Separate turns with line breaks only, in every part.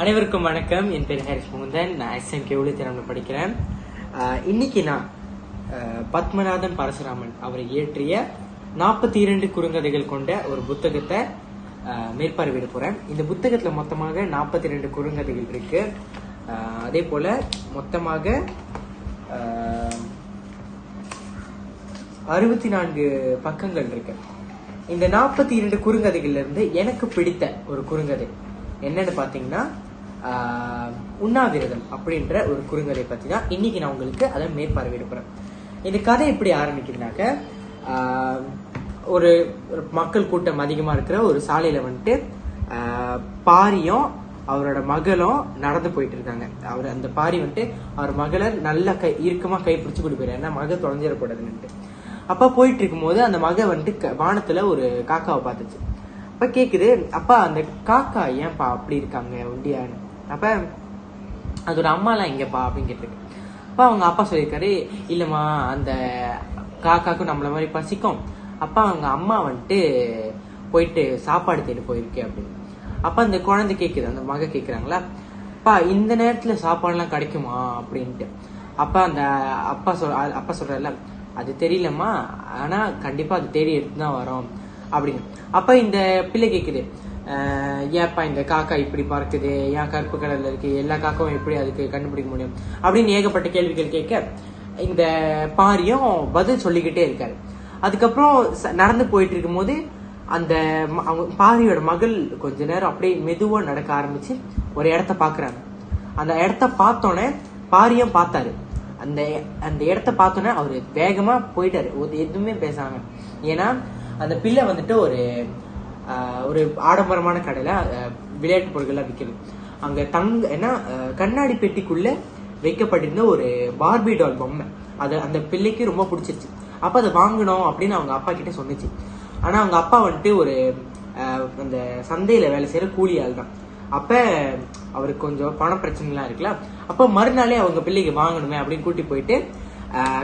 அனைவருக்கும் வணக்கம். என் பேர் ஹரிஷ் முகுந்தன். நான் எஸ்எம் கேவுளி திறமை படிக்கிறேன். இன்னைக்கு நான் பத்மநாதன் பரசுராமன் அவர் இயற்றிய நாற்பத்தி இரண்டு குறுங்கதைகள் கொண்ட ஒரு புத்தகத்தை மேற்பார்வையிட போறேன். இந்த புத்தகத்துல மொத்தமாக நாற்பத்தி ரெண்டு குறுங்கதைகள் இருக்கு. அதே போல மொத்தமாக அறுபத்தி நான்கு பக்கங்கள் இருக்கு. இந்த நாற்பத்தி இரண்டு குறுங்கதைகள்ல இருந்து எனக்கு பிடித்த ஒரு குறுங்கதை என்னன்னு பாத்தீங்கன்னா உண்ணாவிரதம் அப்படின்ற ஒரு குறுங்கதை பத்தி தான் இன்னைக்கு நான் உங்களுக்கு அதை மேற்பார்வையிட போறேன். இந்த கதை எப்படி ஆரம்பிக்குதுனாக்க ஒரு ஒரு மக்கள் கூட்டம் அதிகமா இருக்கிற ஒரு சாலையில வந்துட்டு பாரியும் அவரோட மகளும் நடந்து போயிட்டு இருக்காங்க. அவர் அந்த பாரி வந்துட்டு அவர் மகளை நல்லா கை இறுக்கமா கை பிடிச்சி கொண்டு போயிரு ஏன்னா மக தொலைஞ்சிடக்கூடாதுன்னுட்டு அப்பா போயிட்டு இருக்கும்போது அந்த மக வந்துட்டு க- வானத்துல ஒரு காக்காவை பார்த்துச்சு. அப்ப கேக்குது அப்பா அந்த காக்கா ஏன்பா அப்படி இருக்காங்க ஒண்டியான்னு அப்போ அதோட அம்மாலாம் எங்கேப்பா அப்படின்னு கேட்டிருக்கு. அப்போ அவங்க அப்பா சொல்லியிருக்காரு இல்லைம்மா அந்த காக்காக்கும் நம்மள மாதிரி பசிக்கும். அப்பா அவங்க அம்மா வந்துட்டு போயிட்டு சாப்பாடு தேடி போயிருக்கு அப்படின்னு. அப்போ அந்த குழந்தை கேட்குது அந்த மக கேட்குறாங்களா அப்பா இந்த நேரத்தில் சாப்பாடுலாம் கிடைக்குமா? அப்படின்ட்டு. அப்பா அந்த அப்பா சொல் அப்பா சொல்றாருல அது தெரியலம்மா ஆனால் கண்டிப்பாக அது தேடி எடுத்து தான் வரோம். அப்படின்னு. அப்போ இந்த பிள்ளை கேட்குது ஏப்பா ஏன்ப்பா இந்த காக்கா இப்படி பறக்குது ஏன் கருப்பு கலர்ல இருக்கு? எல்லா காக்காவும் எப்படி அதுக்கு கண்டுபிடிக்க முடியும்? அப்படின்னு ஏகப்பட்ட கேள்விகள் கேட்க இந்த பாரியும் பதில் சொல்லிக்கிட்டே இருக்காரு. அதுக்கப்புறம் ச- நடந்து போயிட்டு இருக்கும்போது அந்த அவங்க பாரியோட மகள் கொஞ்ச நேரம் அப்படியே மெதுவா நடக்க ஆரம்பிச்சு ஒரு இடத்த பாக்குறாங்க அந்த இடத்த பார்த்தோன்னே பாரியும் பார்த்தாரு. அந்த அந்த இடத்த பார்த்தோன்னே அவரு வேகமா போயிட்டாரு. எதுவுமே பேசாம. ஏன்னா அந்த பிள்ளை வந்துட்டு ஒரு ஒரு ஆடம்பரமான கடையில விளையாட்டு பொருட்கள்லாம் விற்கிறது அங்க தங்க ஏன்னா கண்ணாடி பெட்டிக்குள்ள வைக்கப்பட்டிருந்த ஒரு பார்பி டால் பொம்மை. அது அந்த பிள்ளைக்கு ரொம்ப பிடிச்சிருச்சு. அப்ப அதை வாங்கணும் அப்படின்னு அவங்க அப்பா கிட்ட சொன்னிச்சு. ஆனா அவங்க அப்பா வந்துட்டு ஒரு அந்த சந்தையில வேலை செய்யற கூலியால் தான். அப்ப அவருக்கு கொஞ்சம் பண பிரச்சனைலாம் இருக்குல்ல. அப்ப மறுநாளே அவங்க பிள்ளைக்கு வாங்கணுமே அப்படின்னு கூட்டி போயிட்டு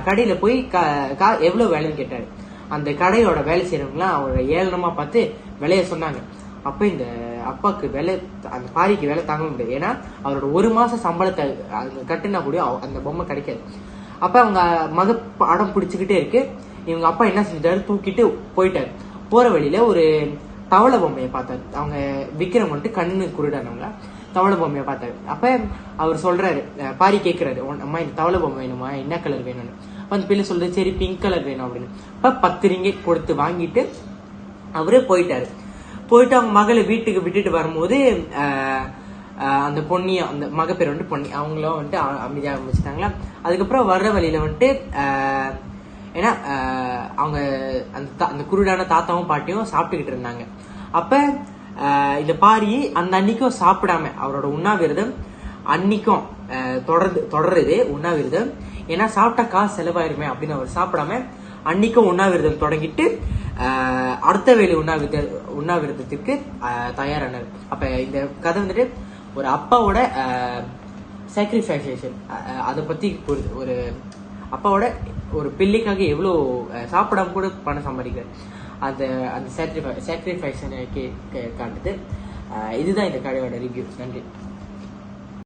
கடையில போய் கா- கா- எவ்வளவு வேலைன்னு கேட்டாரு. அந்த கடையோட வேலை செய்யறவங்களாம் அவரை ஏளனமா பார்த்து விலைய சொன்னாங்க. அப்ப இந்த அப்பாக்கு வேலை அந்த பாரிக்கு வேலை தாங்க முடியாது ஏன்னா அவரோட ஒரு மாச சம்பளத்தை அங்க கட்டினா கூட அந்த பொம்மை கிடைக்காது. அப்ப அவங்க மக அடம் பிடிச்சுக்கிட்டே இருக்கு. இவங்க அப்பா என்ன செஞ்சிட்டாரு? தூக்கிட்டு போயிட்டாரு. போற வழியில ஒரு தவளை பொம்மையை பார்த்தாரு. அவங்க விக்ரம் வந்துட்டு கண்ணு குருடானவங்க. தவளை பொம்மையை பார்த்தாரு. அப்ப அவர் சொல்றாரு பாரி கேட்குறாரு அம்மா இந்த தவளை பொம்மை வேணுமா? என்ன கலர் வேணும்னு? அப்போ அந்த பிள்ளை சொல்றது சரி பிங்க் கலர் வேணும் அப்படின்னு. அப்ப பத்து ரிங்கெட் கொடுத்து வாங்கிட்டு அவரே போயிட்டாரு. போயிட்டு அவங்க மகளை வீட்டுக்கு விட்டுட்டு வரும்போது அந்த பொன்னியை அந்த மகப்பேர் வந்துட்டு பொன்னி அவங்களும் வந்துட்டு அமைதியாக ஆரம்பிச்சிட்டாங்களா அதுக்கப்புறம் வர்ற வழியில வந்துட்டு ஏன்னா அவங்க அந்த தா- அந்த குருடான தாத்தாவும் பாட்டியும் சாப்பிட்டுக்கிட்டு இருந்தாங்க. அப்போ இதை இந்த பாரி அந்த அன்னைக்கும் சாப்பிடாம அவரோட உண்ணாவிரதம் அன்னைக்கும் தொடர்ந்து தொடருது உண்ணாவிரதம். ஏன்னா சாப்பிட்டா காசு செலவாயிருமே அப்படின்னு அவர் சாப்பிடாம அன்னைக்கும் உண்ணாவிரதம் தொடங்கிட்டு அடுத்த வேலை உண்ணாவிரத உண்ணாவிரதத்திற்கு தயாரானார். அப்ப இந்த கதை வந்துட்டு ஒரு அப்பாவோட சாக்ரிஃபைசேஷன் அதை பத்தி ஒரு ஒரு அப்பாவோட ஒரு பிள்ளைக்காக எவ்வளோ சாப்பிடாம கூட பணம் சம்பாதிக்கிறார் அந்த அந்த சாக்ரிஃபை சாக்ரிஃபைஸனை காட்டுது. இதுதான் இந்த கடையோட ரிவ்யூ நன்றி.